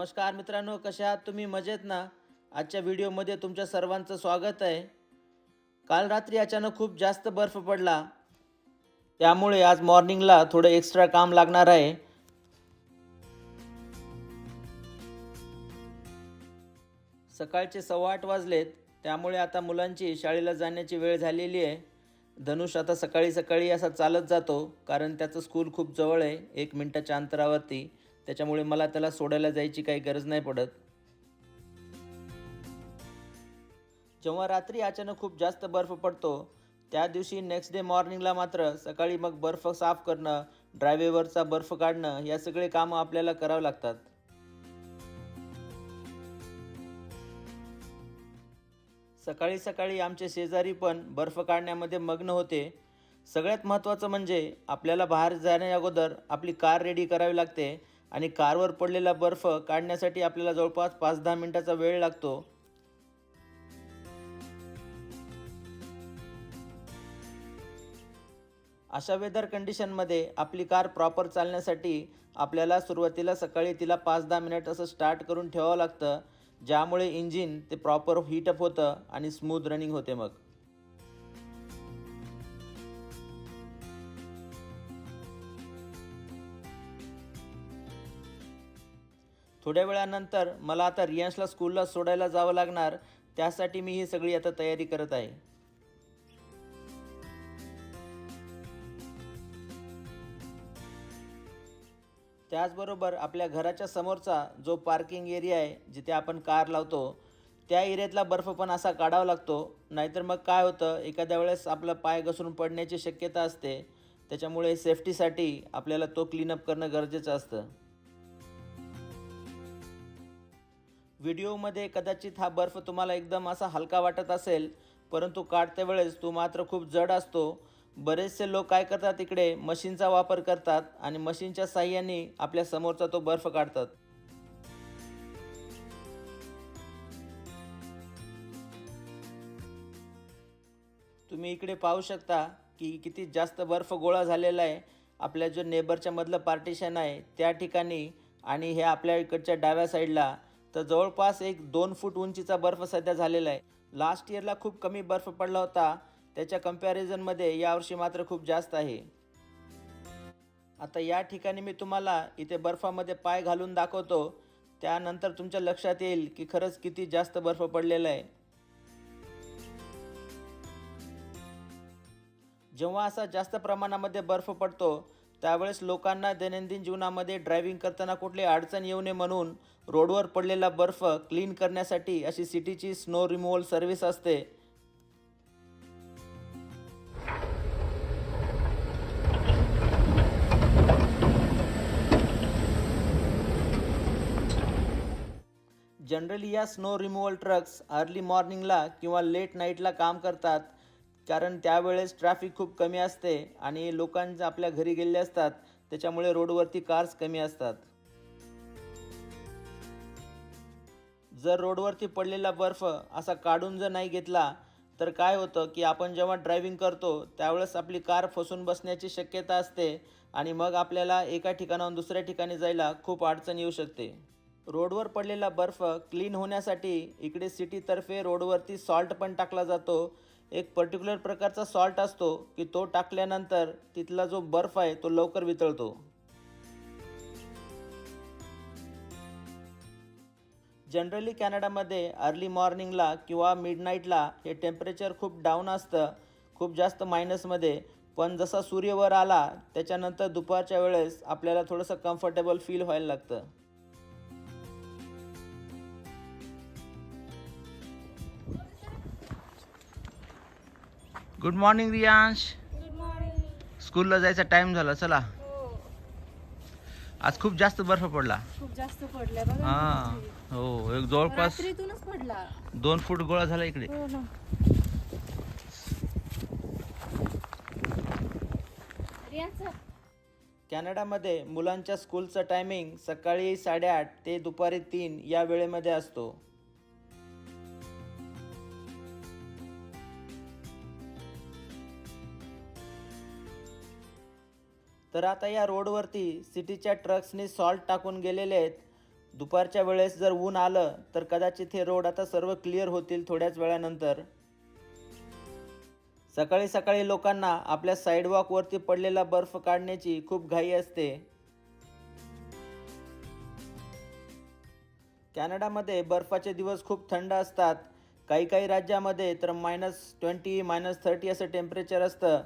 नमस्कार मित्रांनो कशा आहात तुम्ही? मजेत ना? आजच्या व्हिडिओमध्ये तुमच्या सर्वांचं स्वागत आहे. काल रात्री अचानक खूप जास्त बर्फ पडला. त्यामुळे आज मॉर्निंगला थोडं एक्स्ट्रा काम लागणार आहे. सकाळचे सव्वा आठ वाजलेत. त्यामुळे आता मुलांची शाळेला जाण्याची वेळ झालेली आहे. धनुष आता सकाळी सकाळी असा चालत जातो कारण त्याचं स्कूल खूप जवळ आहे एक मिनटाच्या अंतरावरती. त्याच्यामुळे मला त्याला सोडायला जायची काही गरज नाही पडत. जेव्हा रात्री अचानक खूप जास्त बर्फ पडतो त्या दिवशी नेक्स्ट डे मॉर्निंगला मात्र सकाळी मग बर्फ साफ करणं ड्रायवेवरचा बर्फ काढणं या सगळे कामं आपल्याला करावं लागतात. सकाळी सकाळी आमचे शेजारी पण बर्फ काढण्यामध्ये मग्न होते. सगळ्यात महत्त्वाचं म्हणजे आपल्याला बाहेर जाण्या अगोदर आपली कार रेडी करावी लागते. आणि कारवर पडलेला बर्फ काढण्यासाठी आपल्याला जवळपास पाच दहा मिनिटाचा वेळ लागतो. अशा वेदर कंडिशनमध्ये आपली कार प्रॉपर चालण्यासाठी आपल्याला सुरुवातीला सकाळी तिला पाच दहा मिनिट असं स्टार्ट करून ठेवावं लागतं ज्यामुळे इंजिन ते प्रॉपर हीटअप होतं आणि स्मूथ रनिंग होते मग. थोड्या वेळानंतर मला आता रियांशला स्कूलला सोडायला जावं लागणार त्यासाठी मी ही सगळी आता तयारी करत आहे. त्याचबरोबर आपल्या घराच्या समोरचा जो पार्किंग एरिया आहे जिथे आपण कार लावतो त्या एरियातला बर्फ पण असा काढावा लागतो नाहीतर मग काय होतं एखाद्या वेळेस आपला पाय घसरून पडण्याची शक्यता असते त्याच्यामुळे सेफ्टीसाठी आपल्याला तो क्लीनअप करणं गरजेचं असतं. व्हिडिओमध्ये कदाचित हा बर्फ तुम्हाला एकदम असा हलका वाटत असेल परंतु काढते वेळेस तो मात्र खूप जड असतो. बरेचसे लोक काय करतात इकडे मशीनचा वापर करतात आणि मशीनच्या साह्याने आपल्या समोरचा तो बर्फ काढतात. तुम्ही इकडे पाहू शकता की किती जास्त बर्फ गोळा झालेला आहे. आपल्या जो नेबरच्या मधलं पार्टिशन आहे त्या ठिकाणी आणि हे आपल्या इकडच्या डाव्या साईडला तर जवळपास एक दोन फूट उंचीचा बर्फ सध्या झालेला आहे. लास्ट इयरला खूप कमी बर्फ पडला होता. त्याच्या कम्पॅरिझनमध्ये यावर्षी मात्र खूप जास्त आहे. आता या ठिकाणी मी तुम्हाला इथे बर्फामध्ये पाय घालून दाखवतो. त्यानंतर तुमच्या लक्षात येईल की खरंच किती जास्त बर्फ पडलेला आहे. जेव्हा असा जास्त प्रमाणामध्ये बर्फ पडतो त्यावेळेस लोकांना दैनंदिन जीवनामध्ये ड्रायव्हिंग करताना कुठली अडचण येऊ नये म्हणून रोडवर पडलेला बर्फ क्लीन करण्यासाठी अशी सिटीची स्नो रिमूव्हल सर्व्हिस असते. जनरली या स्नो रिमूव्हल ट्रक्स अर्ली मॉर्निंगला किंवा लेट नाईटला काम करतात. कारण त्यावेळेस ट्रॅफिक खूप कमी असते आणि लोकांच्या आपल्या घरी गेले असतात त्याच्यामुळे रोडवरती कार्स कमी असतात. जर रोडवरती पडलेला बर्फ असा काढून जर नाही घेतला तर काय होतं की आपण जेव्हा ड्रायव्हिंग करतो त्यावेळेस आपली कार फसून बसण्याची शक्यता असते आणि मग आपल्याला एका ठिकाणाहून दुसऱ्या ठिकाणी जायला खूप अडचण येऊ शकते. रोडवर पडलेला बर्फ क्लीन होण्यासाठी इकडे सिटीतर्फे रोडवरती सॉल्ट पण टाकला जातो एक पर्टिक्युलर प्रकारचा सॉल्ट असतो की तो टाकल्यानंतर तिथला जो बर्फ आहे तो लवकर वितळतो. जनरली कॅनडामध्ये अर्ली मॉर्निंगला किंवा मिडनाईटला हे टेम्परेचर खूप डाऊन असतं खूप जास्त मायनसमध्ये पण जसा सूर्य वर आला त्याच्यानंतर दुपारच्या वेळेस आपल्याला थोडंसं कम्फर्टेबल फील व्हायला लागतं. गुड मॉर्निंग रियांश स्कूलला जायचा टाइम झाला चला. हो. आज खूप जास्त बर्फ पडला. खूप जास्त पडलाय बघा. हा. हो एक जवळपास रात्रीतूनच पडला. दोन फूट गोळा झाला इकडे. हो ना. रियांचा कॅनडामध्ये मुलांच्या स्कूलचं टायमिंग सकाळी साडेआठ ते दुपारी तीन या वेळेमध्ये असतो. तर आता या रोडवरती सिटीच्या ट्रक्सनी सॉल्ट टाकून गेलेले आहेत. दुपारच्या वेळेस जर ऊन आलं तर कदाचित हे रोड आता सर्व क्लिअर होतील थोड्याच वेळानंतर. सकाळी सकाळी लोकांना आपल्या साईडवॉकवरती पडलेला बर्फ काढण्याची खूप घाई असते. कॅनडामध्ये बर्फाचे दिवस खूप थंड असतात. काही काही राज्यामध्ये तर मायनस ट्वेंटी मायनस थर्टी असं टेम्परेचर असतं.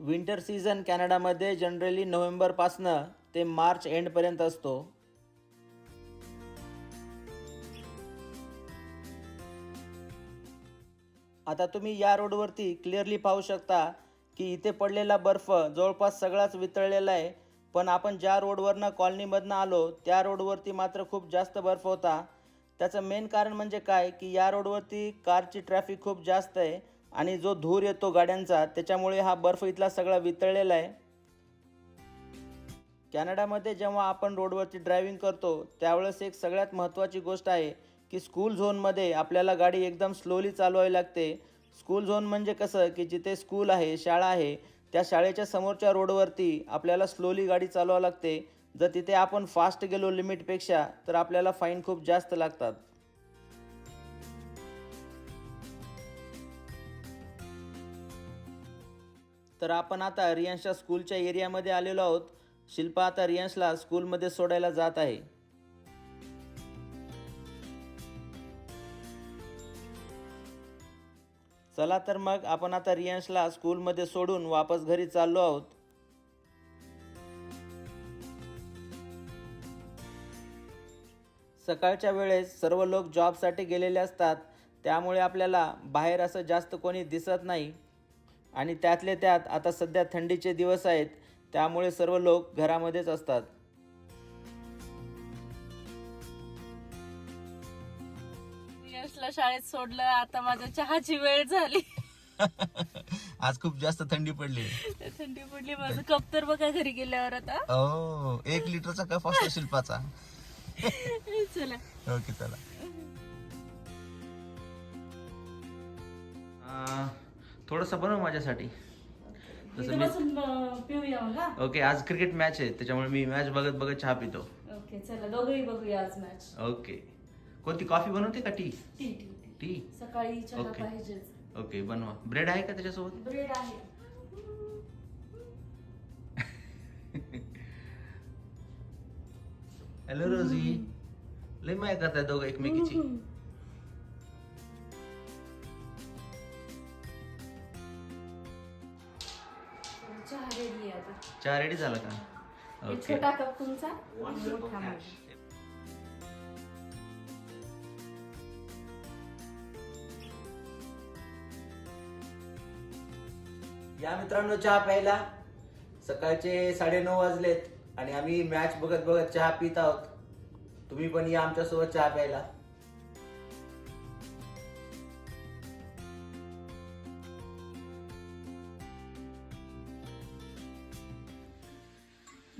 विंटर सीझन कॅनडामध्ये जनरली नोव्हेंबरपासनं ते मार्च एंडपर्यंत असतो. आता तुम्ही या रोडवरती क्लिअरली पाहू शकता की इथे पडलेला बर्फ जवळपास सगळाच वितळलेला आहे. पण आपण ज्या रोडवरनं कॉलनीमधनं आलो त्या रोडवरती मात्र खूप जास्त बर्फ होता. त्याचं मेन कारण म्हणजे काय? की या रोडवरती कारची ट्रॅफिक खूप जास्त आहे. आणि जो धूर येतो गाड्यांचा त्याच्यामुळे हा बर्फ इथला सगळा वितळलेला आहे. कॅनडामध्ये जेव्हा आपण रोडवरती ड्रायव्हिंग करतो त्यावेळेस एक सगळ्यात महत्त्वाची गोष्ट आहे की स्कूल झोनमध्ये आपल्याला गाडी एकदम स्लोली चालवावी लागते. स्कूल झोन म्हणजे कसं की जिथे स्कूल आहे शाळा आहे त्या शाळेच्या समोरच्या रोडवरती आपल्याला स्लोली गाडी चालवावी लागते. जर तिथे आपण फास्ट गेलो लिमिटपेक्षा तर आपल्याला फाईन खूप जास्त लागतात. तर आपण आता रियांशच्या स्कूलच्या एरियामध्ये आलेलो आहोत. शिल्पा आता रियांशला स्कूलमध्ये सोडायला जात आहे. चला तर मग आपण आता रियांशला स्कूलमध्ये सोडून वापस घरी चाललो आहोत. सकाळच्या वेळेस सर्व लोक जॉबसाठी गेलेले असतात. त्यामुळे आपल्याला बाहेर असं जास्त कोणी दिसत नाही. आणि त्यातले त्यात आता सध्या थंडीचे दिवस आहेत त्यामुळे सर्व लोक घरामध्येच असतात. यशला शाळेत सोडलं आता माझ्या चहाची वेळ झाली. आज खूप जास्त थंडी पडली. थंडी पडली माझं कप तर बघा घरी गेल्यावर आता. ओ एक लिटरचा कप असतो शिल्पाचा. चला. ओके चला. थोडंसं बनव माझ्यासाठी. पिऊया हा ओके आज क्रिकेट मॅच आहे त्याच्यामुळे मी मॅच बघत बघत चहा पितो. ओके चला दोघंही बघूया आज मॅच ओके कोणती कॉफी बनवते का tea tea tea tea tea सकाळी चहा ओके बनवा. ब्रेड आहे का त्याच्यासोबत? ब्रेड आहे. हॅलो रोजी लय माया करताय दोघं एकमेकीची. चहा रेडी झाला का? ओके छोटा कप तुमचा. आणि मोठा माझा या मित्रांनो चहा प्यायला. सकाळचे साडेनऊ वाजलेत आणि आम्ही मॅच बघत बघत चहा पित आहोत. तुम्ही पण या आमच्यासोबत चहा प्यायला.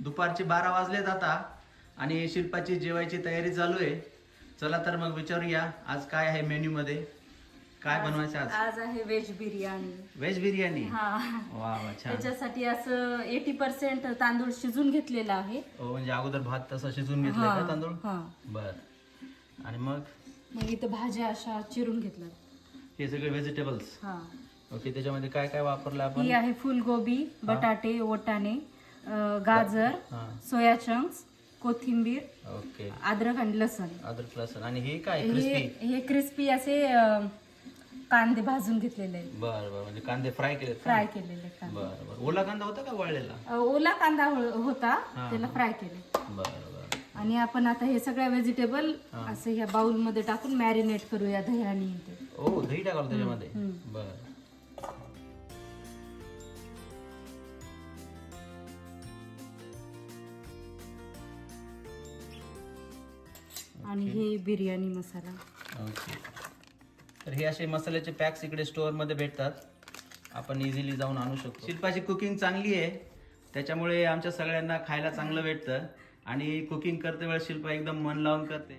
दुपारचे बारा वाजलेत आता आणि शिल्पाची जेवायची तयारी चालू आहे. चला तर मग विचारूया आज काय आहे मेन्यू मध्ये काय बनवायचं आज? आज आहे व्हेज बिर्याणी. व्हेज बिर्याणी? हा. वा वा छान. त्याच्यासाठी असं एटी पर्सेंट तांदूळ शिजून घेतलेला आहे. हो म्हणजे अगोदर भात तसा शिजून घेतलाय का तांदूळ. बर. आणि मग? मग इथं भाज्या अशा चिरून घेतल्या हे सगळे व्हेजिटेबल्स ओके त्याच्यामध्ये काय काय वापरलं आपण? ही आहे फुलगोबी बटाटे वटाणे अं, गाजर हा. सोया चंक्स कोथिंबीर ओके. अद्रक आणि लसण. अद्रक लसण. आणि हे काय? हे क्रिस्पी हे क्रिस्पी असे अं, कांदे भाजून घेतलेले. आहेत बर बर. म्हणजे कांदे फ्राय केले फ्राय केलेले कांदे. बर बर. ओला कांदा होता का वळलेला? अं, ओला कांदा हो- होता. त्याला फ्राय केले. बर बर. आणि आपण आता हे सगळ्या व्हेजिटेबल. असं ह्या बाउलमध्ये टाकून मॅरिनेट करूया दह्याने ते ओ दही टाकावं त्याच्यामध्ये. बर. आणि हे बिर्याणी मसाला. ओके. तर हे असे मसाल्याचे पॅक्स इकडे स्टोअरमध्ये भेटतात. आपण इझिली जाऊन आणू शकतो. शिल्पाची कुकिंग चांगली आहे. त्याच्यामुळे आमच्या सगळ्यांना खायला चांगलं भेटतं. आणि कुकिंग करते वेळेस शिल्पा एकदम मन लावून करते.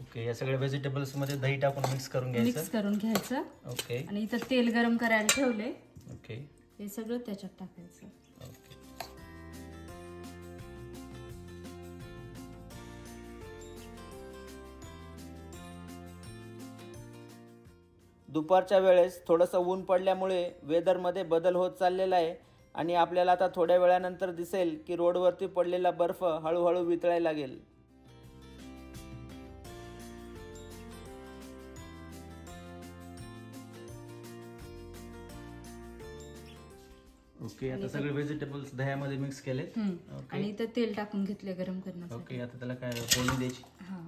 ओके या सगळ्या व्हेजिटेबल्समध्ये दही टाकून मिक्स करून मिक्स घ्यायचं. करून घ्यायचं. ओके. आणि इथं तेल गरम करायला ठेवले ओके. हे सगळं त्याच्यात टाकायचं. दुपारच्या वेळेस थोडंसं ऊन पडल्यामुळे वेदरमध्ये बदल होत चाललेला आहे आणि आपल्याला आता थोड्या वेळानंतर दिसेल की रोडवरती पडलेला बर्फ हळूहळू वितळायला लागेल. ओके आता सगळे व्हेजिटेबल्स दह्यामध्ये मिक्स. ओके. आणि इथं तेल टाकून घेतले गरम करण्यासाठी. ओके आता त्याला काय फोडणी द्यायची? हा.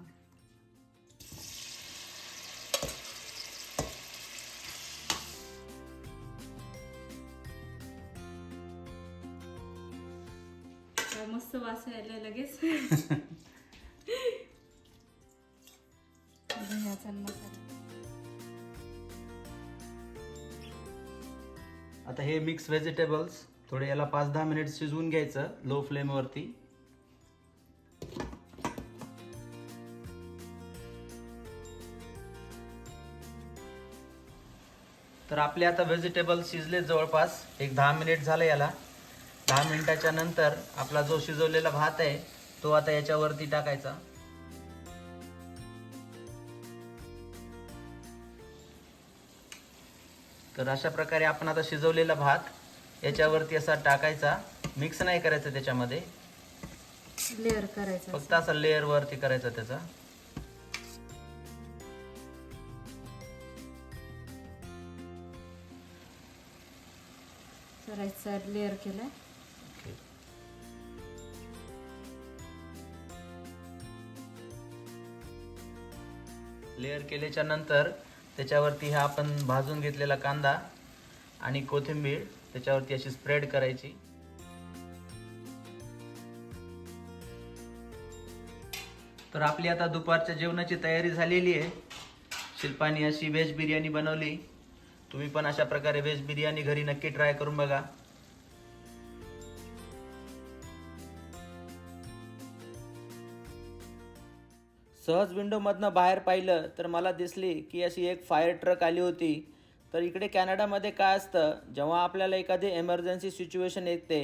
मस्त वास यायला लगेच. आता हे मिक्स व्हेजिटेबल्स थोडे याला पाच दहा मिनिट शिजवून घ्यायचं लो फ्लेमवरती तर आपले आता व्हेजिटेबल शिजले जवळपास एक दहा मिनिट झालं याला. दहा मिनिटाच्या नंतर आपला जो शिजवलेला भात आहे तो आता याच्यावरती टाकायचा. तर अशा प्रकारे आपण आता शिजवलेला भात याच्यावरती असा टाकायचा. मिक्स नाही करायचं त्याच्यामध्ये. लेअर करायचं. फक्त असा लेअर वरती करायचा त्याचा. लेअर केलाय. लेअर केल्याच्यानंतर त्याच्यावरती हा आपण भाजून घेतलेला कांदा आणि कोथिंबीर त्याच्यावरती अशी स्प्रेड करायची. तर आपली आता दुपारच्या जेवणाची तयारी झालेली आहे. शिल्पानी अशी व्हेज बिर्याणी बनवली. तुम्ही पण अशा प्रकारे व्हेज बिर्याणी घरी नक्की ट्राय करून बघा. सहज विंडोमधनं बाहेर पाहिलं तर मला दिसली की अशी एक फायर ट्रक आली होती. तर इकडे कॅनडामध्ये काय असतं? जेव्हा आपल्याला एखादी एमर्जन्सी सिच्युएशन येते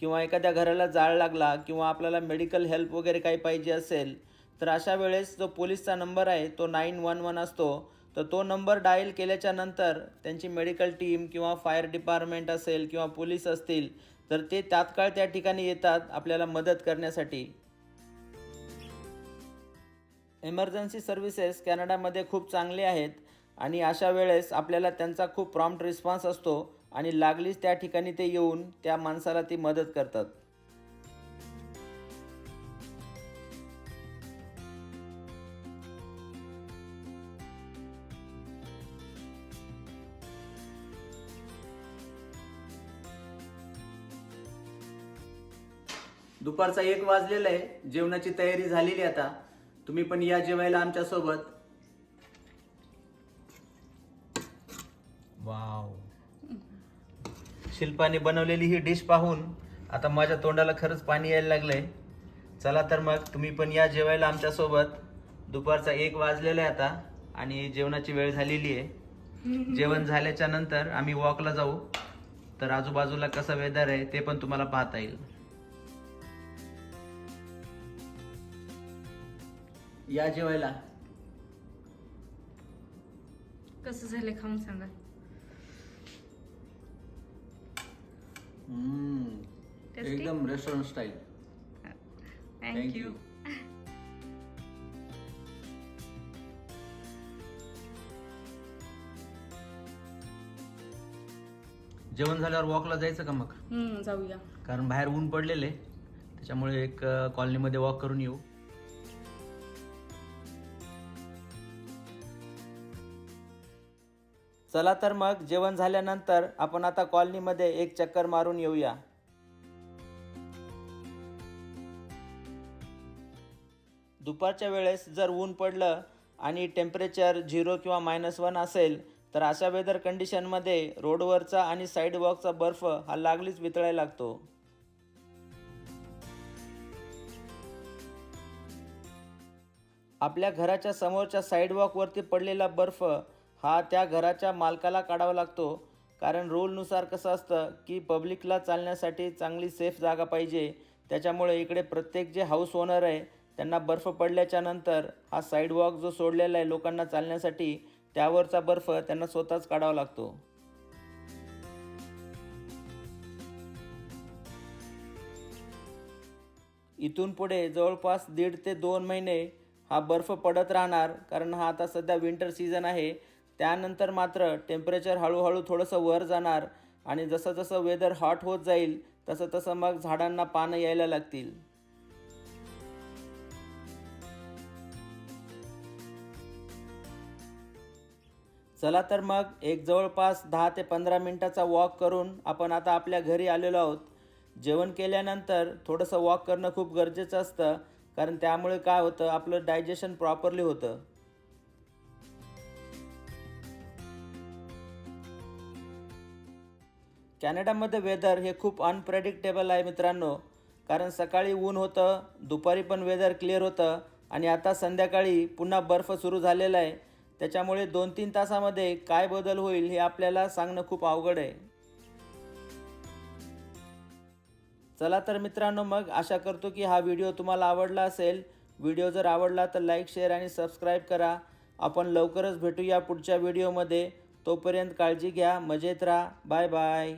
किंवा एखाद्या घराला जाळ लागला किंवा आपल्याला मेडिकल हेल्प वगैरे काही पाहिजे असेल तर अशा वेळेस जो पोलीसचा नंबर आहे तो नाईन वन वन असतो. तर तो नंबर डायल केल्याच्यानंतर त्यांची मेडिकल टीम किंवा फायर डिपार्टमेंट असेल किंवा पोलीस असतील तर ते तात्काळ त्या ठिकाणी येतात आपल्याला मदत करण्यासाठी. इमर्जन्सी सर्व्हिसेस कॅनडामध्ये खूप चांगले आहेत आणि अशा वेळेस आपल्याला त्यांचा खूप प्रॉम्प्ट रिस्पॉन्स असतो आणि लागलीच त्या ठिकाणी ते येऊन त्या माणसाला ती मदत करतात. दुपारचा एक वाजलेला आहे. जेवणाची तयारी झालेली आता. तुम्ही पण या जेवायला आमच्यासोबत. वाव. शिल्पाने बनवलेली ही डिश पाहून आता माझ्या तोंडाला खरंच पाणी यायला लागलंय. चला तर मग तुम्ही पण या जेवायला आमच्यासोबत. दुपारचा एक वाजलेला आहे आता आणि जेवणाची वेळ झालेली आहे. जेवण झाल्याच्यानंतर आम्ही वॉकला जाऊ. तर आजूबाजूला कसं वेदर आहे ते पण तुम्हाला पाहता येईल. या जेवायला. कसं झालं खाऊन सांगा. Tasty? एकदम रेस्टॉरंट स्टाईल थँक्यू जेवण झाल्यावर वॉकला जायचं का मग? हम्म जाऊया. कारण बाहेर ऊन पडलेले त्याच्यामुळे एक अ, कॉलनीमध्ये वॉक करून येऊ. चला तर मग जेवण झाल्यानंतर आपण आता कॉलनीमध्ये एक चक्कर मारून येऊया. दुपारच्या वेळेस जर ऊन पडलं आणि टेम्परेचर झिरो किंवा मायनस वन असेल तर अशा वेदर कंडिशनमध्ये रोडवरचा आणि साईडवॉकचा बर्फ हा लागलीच वितळायला लागतो. आपल्या घराच्या समोरच्या साईडवॉकवरती पडलेला बर्फ हा त्या घराच्या मालकाला काढावा लागतो. कारण रूलनुसार कसं असतं की पब्लिकला चालण्यासाठी चांगली सेफ जागा पाहिजे. त्याच्यामुळे इकडे प्रत्येक जे हाऊस ओनर आहे त्यांना बर्फ पडल्याच्या नंतर हा साईडवॉक जो सोडलेला आहे लोकांना चालण्यासाठी त्यावरचा बर्फ त्यांना स्वतःच काढावा लागतो. इथून पुढे जवळपास दीड ते दोन महिने हा बर्फ पडत राहणार. कारण हा आता सध्या विंटर सीझन आहे. त्यानंतर मात्र टेम्परेचर हळूहळू थोडंसं वर जाणार आणि जसं जसं वेदर हॉट होत जाईल तसं तसं मग झाडांना पानं यायला लागतील. चला तर मग एक जवळपास दहा ते पंधरा मिनटाचा वॉक करून आपण आता आपल्या घरी आलेलो आहोत. जेवण केल्यानंतर थोडंसं वॉक करणं खूप गरजेचं असतं कारण त्यामुळे काय होतं आपलं डायजेशन प्रॉपरली होतं. कॅनडामध्ये वेदर हे खूप अनप्रेडिक्टेबल आहे मित्रांनो. कारण सकाळी ऊन होतं दुपारी पण वेदर क्लिअर होतं आणि आता संध्याकाळी पुन्हा बर्फ सुरू झालेला आहे. त्याच्यामुळे दोन तीन तासामध्ये काय बदल होईल हे आपल्याला सांगणं खूप अवघड आहे. चला तर मित्रांनो मग आशा करतो की हा व्हिडिओ तुम्हाला आवडला असेल. व्हिडिओ जर आवडला तर लाईक शेअर आणि सबस्क्राईब करा. आपण लवकरच भेटूया पुढच्या व्हिडिओमध्ये. तोपर्यंत काळजी घ्या मजेत राहा. Bye bye